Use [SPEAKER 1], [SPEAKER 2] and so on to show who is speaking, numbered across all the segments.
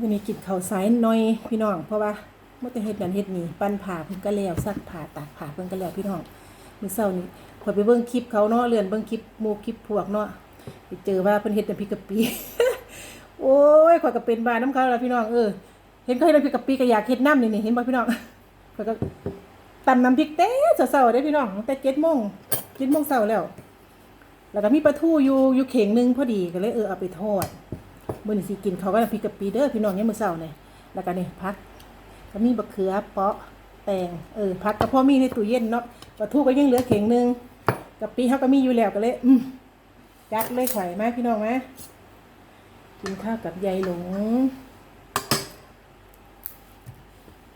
[SPEAKER 1] มื้อนี้กินข้าวสายน่อยพี่น้อง เพราะว่ามื่อแต่เฮ็ดนั่นเฮ็ดนี่ปั้นผ่าเพิ่นก็แล้วซักผ่าตากผ่าเพิ่นก็แล้วพี่น้องมื้อเช้านี้พอยไปเบิ่งคลิปเขาเนาะเลื่อนเบิ่งคลิปหมู่คลิปพวกเนาะไปเจอว่าเพิ่นเฮ็ดน้ำพริกกะปิโอ้ยข่อยก็เป็นบ้าน้ำเขาแล้วพี่น้องเออเห็นเขาเฮ็ดน้ำพริกกะปิก็อยากเฮ็ดน้ำนี่นี่เห็นบ่พี่น้องข่อยก็ตำน้ำพริกเต้เช้าๆได้พี่น้องแตั้งแต่7:00น7:00นเช้าแล้ว แล้วก็มีปลาทูอยู่อยู่เข่งหนึงพอดีก็เลยเออเอาไปทอด มื้อนี้สิกินเขาก็พริกกะปิเด้อพี่น้องเนี่ยมมื้อเช้านี่แล้วก็นี่ผักก็มีบักเขือเปาะแตงเออผักก็พอมีในตู้เย็นเนาะปลาทูก็ยังเหลือเข่งนึงกะปิเฮาก็มีอยู่แล้วก็เลยอืมจัดเลยข่อยมาพี่น้องไหมกินข้าวกับยายหลง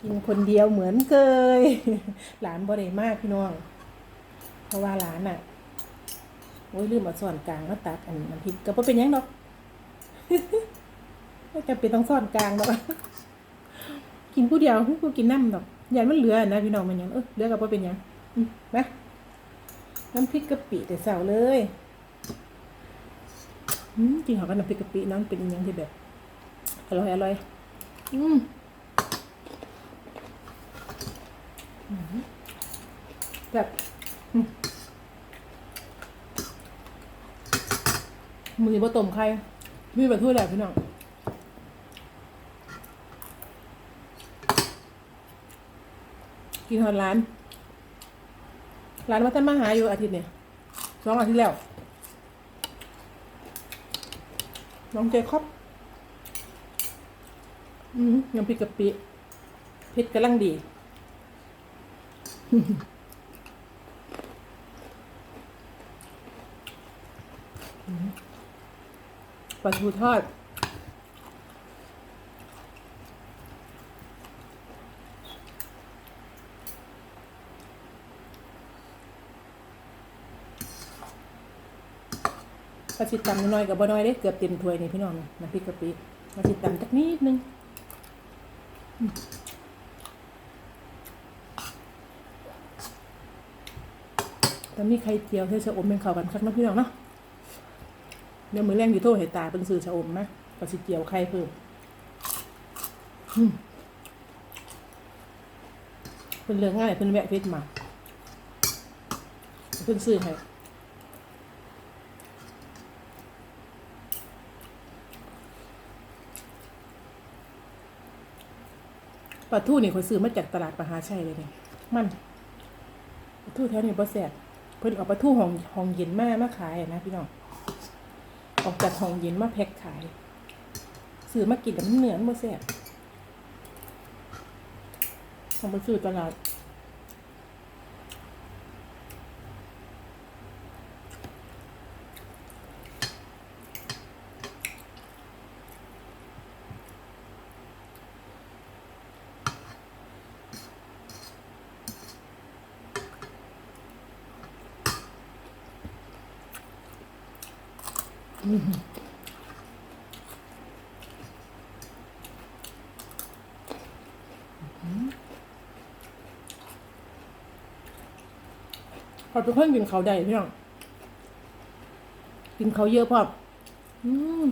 [SPEAKER 1] กินคนเดียวเหมือนเคยหลานบ่ได้มากพี่น้อง เพราะว่าหลานอะโอ้ยลืมเอาซ่อนกลางมาตัดอันน้ำพริกก็เป็นยังดอก ไม่จำเป็นต้องซ่อนกลางดอกกินผู้เดียวผู้กินน้ำดอกย่ามันเหลือนะพี่น้องมันยังเออเหลือก็บ่เป็นยังอืมนะน้ำพริกกะปิแต่เสาเลยอืมกินขอกับน้ำพริกกะปิน้องเป็นยังที่แบบอร่อยอร่อยอืมแบบมือบ่ต้มไข่ มีแบบทั่วแหละพี่น้องกินฮอนร้าน ร้านวัฒนมาหาอยู่อาทิตย์เนี่ยสองอาทิตย์แล้ว น้องเจคอบอืมยังพริกกะปิเผ็ดกำลังดี อืม ปลาทูทอดกระชิดตำน้อยๆกับบ่น้อยเด้เกือบเต็มถ้วยนี่พี่น้องน้ำพริกกะปิกระชิดตำจักนิดนึงอืมตอนนี้ไข่เจียวเทชะอมเป็นข้ากันคักนะพี่น้องเนาะ เดี๋ยวมือแรงอยู่โทษให้ตาเป็นสื่อชะอมนะกระชิเจียวไข่เพิ่มเพิ่นเลือกง่ายเพิ่นแวะเพชรมาเพิ่นซื้อให้ปลาทูนี่คนซื้อมาจากตลาดมหาชัยเลยเนี่ยมันปลาทูแถวนี้บ่แซ่บเพิ่นเอาปลาทูห้องห้องเย็นมามาขายนะพี่น้อง ออกจากห้องเย็นมาแพ็คขายซื้อมากินแต่มันเหนือมันบ่แซ่บต้องไปซื้อตลาด พอเป็นคนกินเขาได้พี่น้องกินเขาเยอะพออืม